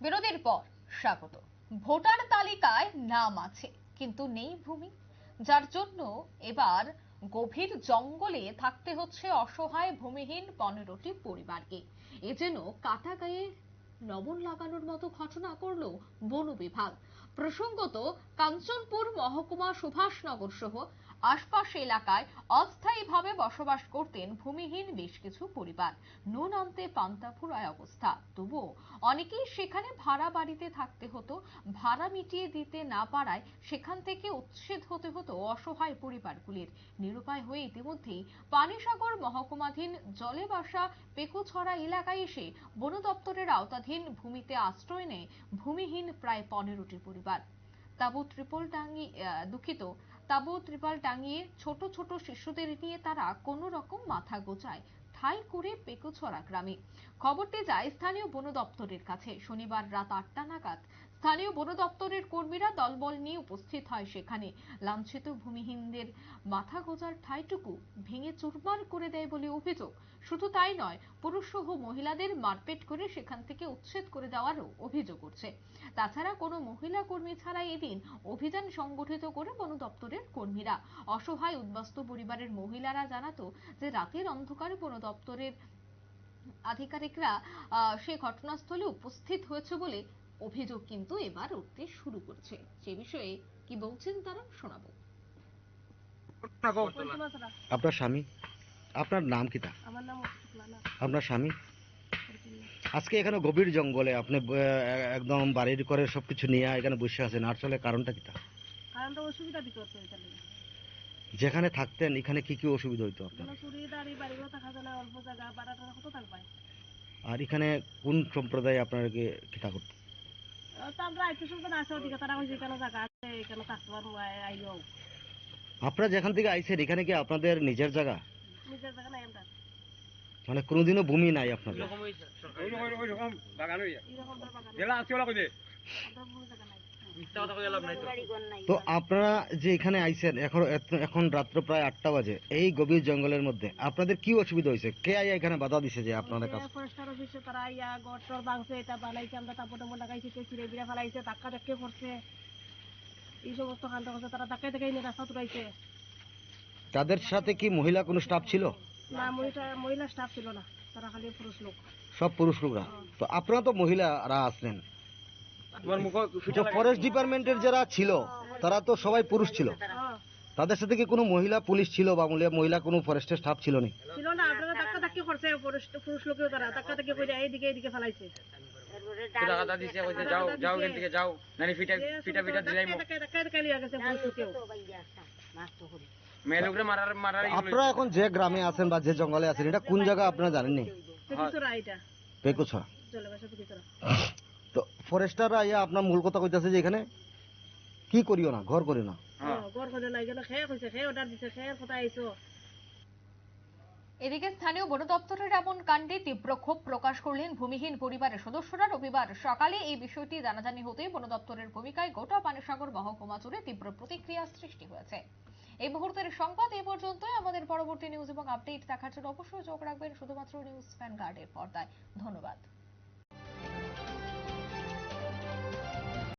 বিরতির পর স্বাগত। ভোটার তালিকায় নাম আছে, কিন্তু নেই ভূমি। যার জন্য এবার গভীর জঙ্গলে থাকতে হচ্ছে অসহায় ভূমিহীন পনেরোটি পরিবারকে। এ যেন কাটা গায়ে লবণ লাগানোর মতো ঘটনা করল বন বিভাগ। প্রসঙ্গত, কাঞ্চনপুর মহকুমা সুভাষনগর সহ আশপাশ এলাকায় অস্থায়ীভাবে বসবাস করতেন ভূমিহীন বেশ কিছু পরিবার। নুন আনতে পান্তা ফুরায় অবস্থা। তবুও অনেকেই সেখানে ভাড়া বাড়িতে থাকতে হতো, ভাড়া মিটিয়ে দিতে না পারায় সেখান থেকে উচ্ছেদ হতে হতো অসহায় পরিবারগুলির। নিরুপায় হয়ে ইতিমধ্যেই পানিসাগর মহকুমাধীন জলে বাসা পেকুছড়া এলাকায় এসে বন দপ্তরের আওতাধীন ভূমিতে আশ্রয় নেয় ভূমিহীন প্রায় পনেরোটি পরিবার। তাবু ত্রিপল টাঙ্গি দুঃখিত। তাবু ত্রিপল টাঙিয়ে ছোট ছোট শিশুদের নিয়ে তারা কোনো রকম মাথা গোচায় ঠাই করে পেকুছড়া গ্রামে। খবরটি যায় স্থানীয় বন দপ্তরের কাছে। শনিবার রাত আটটা নাগাদ স্থানীয় বন দপ্তরের কর্মীরা দলবল নিয়ে উপস্থিত হয় সেখানে। লাঞ্ছিত ভূমিহীনদের মাথা গোজার ঠাইটুকু ভেঙে চুরমার করে দেয় বলে অভিযোগ। শুধু তাই নয়, পুরুষ সহ মহিলাদের মারপেট করে সেখান থেকে উচ্ছেদ করে দেওয়ারও অভিযোগ উঠছে। তাছাড়া কোনো মহিলা কর্মী ছাড়াই এদিন অভিযান সংগঠিত করে বন দপ্তরের কর্মীরা। অসহায় উদ্বাস্ত পরিবারের মহিলারা জানাতো যে রাতের অন্ধকারে বন দপ্তরের আধিকারিকরা সে ঘটনাস্থলে উপস্থিত হয়েছে বলে অভিযোগ কিন্তু এবার উঠতে শুরু করেছে। সে বিষয়ে কি বলছেন তারা শোনাবো। আপনার স্বামী? আপনার নাম কি তা আমার নাম আপনার স্বামী? আজকে এখানে গভীর জঙ্গলে আপনি একদম বাড়ির করে সবকিছু নিয়ে এখানে বসে আছেন। আসলে কারণটা কি তা কারণ অসুবিধা দিতে হচ্ছে যেখানে থাকতেন এখানে কি কি অসুবিধা হইতো আপনার? আর এখানে কোন সম্প্রদায় আপনাকে কিতা করতো? আপনারা যেখান থেকে আইছেন এখানে কি আপনাদের নিজের জায়গা মানে কোনোদিনও ভূমি নাই আপনাদের তো আপনারা যে এখানে আইছেন এখন এখন রাত্র প্রায় আটটা বাজে এই গভীর জঙ্গলের মধ্যে আপনাদের কি অসুবিধা হয়েছে? কে আইয়া এখানে বাধা দিছে যে আপনাদের কাছে? ফরেস্টার অফিসে তারা ইয়া ভাঙছে এটা বানাইছে আমরা তাপর টাপর লাগাইছে কেউ চিড়ে বিড়া ফেলাইছে ধাক্কা ধাক্কে করছে। এই সমস্ত কাণ্ড করছে তারা ধাক্কা এনে রাস্তা তুলাইছে। তাদের সাথে কি মহিলা কোনো স্টাফ ছিল? না মহিলা মহিলা স্টাফ ছিল না তারা খালি পুরুষ লোক। সব পুরুষ লোকরা। তো আপনারা তো মহিলারা আসলেন ফরেস্ট ডিপার্টমেন্টের যারা ছিল তারা তো সবাই পুরুষ ছিল। তাদের সাথে কি কোনো মহিলা পুলিশ ছিল বা মহিলা- কোনো ফরেস্টের স্টাফ ছিল না? ছিল না আপনারা ধাক্কা ধাক্কি করছে পুরুষ পুরুষ লোকেও তারা। ধাক্কা ধাক্কি করে এইদিকে এইদিকে ফেলাইছে। টাকা দিছে কইছে যাও যাও এখান থেকে যাও। নানি ফিটা ফিটা ফিটা দিলাই ধাক্কা ধাক্কা ধাক্কা লিয়ে গেছে পুরুষ লোকেও। মেয়ে মারার মারার আপনারা এখন যে গ্রামে আছেন বা যে জঙ্গলে আছেন এটা কোন জায়গা আপনারা এটা। পেকুছড়া জলবাসা পেকিচোরা তো ফরেস্টাররা ইয়া আপনার মূল কথা কইতাছে যে এখানে কি করিও না ঘর করিও না। হ্যাঁ গড় করে নাই গেল খেয়ে কইছে খেয়ে অর্ডার দিছে খেয়ে কথা আইছো? এদিকে স্থানীয় বন দপ্তরের এমন কাণ্ডে তীব্র ক্ষোভ প্রকাশ করলেন ভূমিহীন পরিবারের সদস্যরা রবিবার সকালে এই বিষয়টি জানাজানি হতেই বন দপ্তরের ভূমিকায় গোটা পানিসাগর মহকুমা জুড়ে তীব্র প্রতিক্রিয়া সৃষ্টি হয়েছে। এই মুহূর্তের সংবাদ এ পর্যন্তই। আমাদের পরবর্তী নিউজ এবং আপডেট দেখার জন্য অবশ্যই চোখ রাখবেন। শুধুমাত্র নিউজ ফ্যান গার্ডের পর্দায়। ধন্যবাদ।